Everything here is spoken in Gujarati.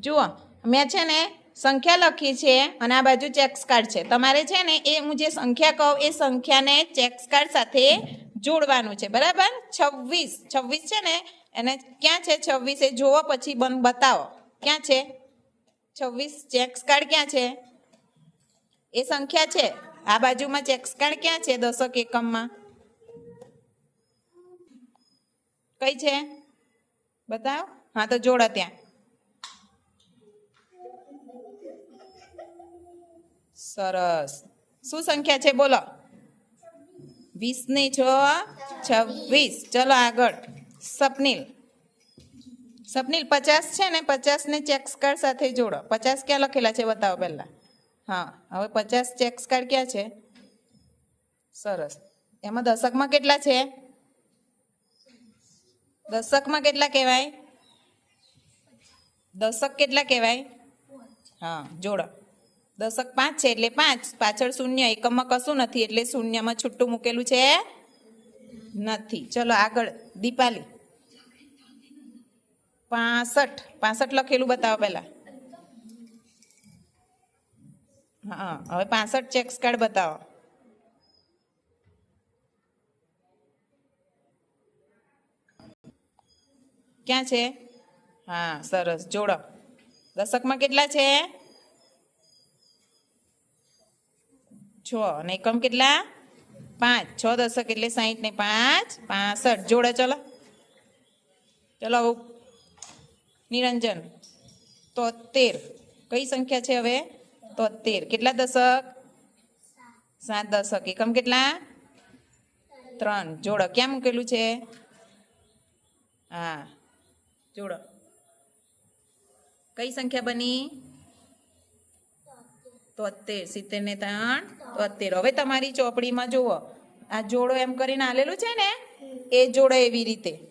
જુઓ, મેં છે ને સંખ્યા લખી છે અને આ બાજુ ચેક્સ કાર્ડ છે. તમારે છે ને એ હું જે સંખ્યા કહું, એ સંખ્યાને ચેક્સ કાર્ડ સાથે જોડવાનું છે. બરાબર? છવ્વીસ. છવ્વીસ છે ને, એને ક્યાં છે છવ્વીસ? એ જોવો પછી બન બતાવો. ક્યાં છે? છવ્વીસ ચેક્સ કાર્ડ ક્યાં છે? એ સંખ્યા છે? આ બાજુમાં ચેક્સ કાર્ડ ક્યાં છે દશક એકમમાં? કઈ છે? બતાવો. હા, તો જોડો ત્યાં. સરસ. શું સંખ્યા છે? બોલો. વીસની છ છવ્વીસ. ચલો આગળ. સપનીલ. સપનીલ, પચાસ છે ને? પચાસ ને ચેક્સ કાર્ડ સાથે જોડો. પચાસ ક્યાં લખેલા છે બતાવો પહેલા. હા, હવે પચાસ ચેક્સ કાર્ડ ક્યાં છે? સરસ. એમાં દશકમાં કેટલા છે? દશકમાં કેટલા કહેવાય? દશક કેટલા કહેવાય? હા, જોડો. દશક પાંચ છે એટલે પાંચ. પાછળ શૂન્ય. એકમમાં કશું નથી એટલે શૂન્યમાં છૂટું મૂકેલું છે નથી. ચલો આગળ. દીપાલી. પાસઠ. પાસઠ લખેલું બતાવો પહેલા. હા, હવે પાસઠ ચેક્સ કાર્ડ બતાવો. ક્યાં છે? હા, સરસ. જોડો. દશકમાં કેટલા છે? છ. અને એકમ કેટલા? પાંચ. છ દશક એટલે સાહીઠ ને પાંચ, પાસઠ. જોડે ચલો. ચલો નિરંજન. તોતેર. કઈ સંખ્યા છે હવે? તોતેર. કેટલા દશક? સાત દશક. એકમ કેટલા? ત્રણ. જોડો. ક્યાં મૂકેલું છે? હા. જોડો. કઈ સંખ્યા બની? તોતેર સિત્તેર ને ત્રણ તોતેર. હવે તમારી ચોપડીમાં જુઓ. આ જોડો એમ કરીને આલેલું છે ને? એ જોડો એવી રીતે.